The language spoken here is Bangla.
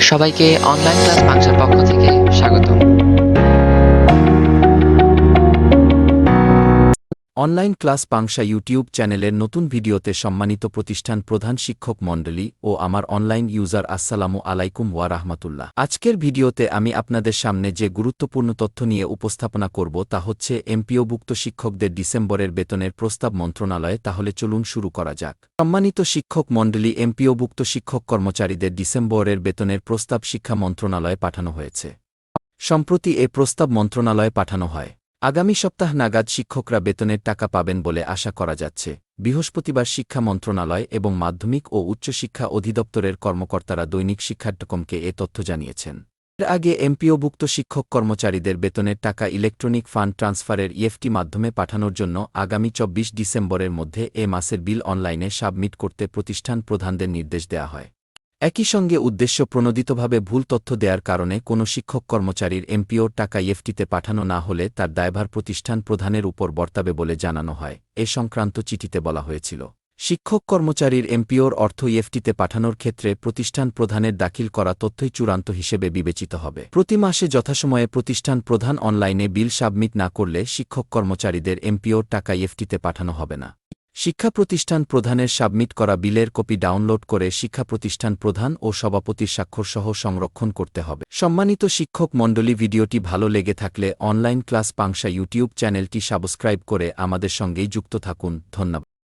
সবাইকে অনলাইন ক্লাস বাংশার পক্ষ থেকে স্বাগত। অনলাইন ক্লাস পাংশা ইউটিউব চ্যানেলের নতুন ভিডিওতে সম্মানিত প্রতিষ্ঠান প্রধান শিক্ষক মণ্ডলী ও আমার অনলাইন ইউজার আসসালামু আলাইকুম ওয়া রাহমাতুল্লাহ। আজকের ভিডিওতে আমি আপনাদের সামনে যে গুরুত্বপূর্ণ তথ্য নিয়ে উপস্থাপনা করব তা হচ্ছে এমপিওভুক্ত শিক্ষকদের ডিসেম্বরের বেতনের প্রস্তাব মন্ত্রণালয়ে, তাহলে চলুন শুরু করা যাক। সম্মানিত শিক্ষক মণ্ডলী, এমপিওভুক্ত শিক্ষক কর্মচারীদের ডিসেম্বরের বেতনের প্রস্তাব শিক্ষা মন্ত্রণালয়ে পাঠানো হয়েছে। সম্প্রতি এ প্রস্তাব মন্ত্রণালয়ে পাঠানো হয়। আগামী সপ্তাহ নাগাদ শিক্ষকরা বেতনের টাকা পাবেন বলে আশা করা যাচ্ছে। বৃহস্পতিবার শিক্ষা মন্ত্রণালয় এবং মাধ্যমিক ও উচ্চশিক্ষা অধিদপ্তরের কর্মকর্তারা দৈনিক শিক্ষাট্টকমকে এ তথ্য জানিয়েছেন। এর আগে এমপিওভুক্ত শিক্ষক কর্মচারীদের বেতনের টাকা ইলেকট্রনিক ফান্ড ট্রান্সফারের ইএফটি মাধ্যমে পাঠানোর জন্য আগামী চব্বিশ ডিসেম্বরের মধ্যে এ মাসের বিল অনলাইনে সাবমিট করতে প্রতিষ্ঠান প্রধানদের নির্দেশ দেওয়া হয়। একই সঙ্গে উদ্দেশ্য প্রণোদিতভাবে ভুল তথ্য দেওয়ার কারণে কোনো শিক্ষক কর্মচারীর এমপিওর টাকা ইএফটিতে পাঠানো না হলে তার দায়ভার প্রতিষ্ঠান প্রধানের উপর বর্তাবে বলে জানানো হয়, এ সংক্রান্ত চিঠিতে বলা হয়েছিল। শিক্ষক কর্মচারীর এমপিওর অর্থ ইএফটিতে পাঠানোর ক্ষেত্রে প্রতিষ্ঠান প্রধানের দাখিল করা তথ্যই চূড়ান্ত হিসেবে বিবেচিত হবে। প্রতি মাসে যথাসময়ে প্রতিষ্ঠান প্রধান অনলাইনে বিল সাবমিট না করলে শিক্ষক কর্মচারীদের এমপিওর টাকা ইএফটিতে পাঠানো হবে না। শিক্ষা প্রতিষ্ঠান প্রধানের সাবমিট করা বিলের কপি ডাউনলোড করে শিক্ষা প্রতিষ্ঠান প্রধান ও সভাপতির স্বাক্ষরসহ সংরক্ষণ করতে হবে। সম্মানিত শিক্ষক মণ্ডলী, ভিডিওটি ভালো লেগে থাকলে অনলাইন ক্লাস পাংশা ইউটিউব চ্যানেলটি সাবস্ক্রাইব করে আমাদের সঙ্গেই যুক্ত থাকুন। ধন্যবাদ।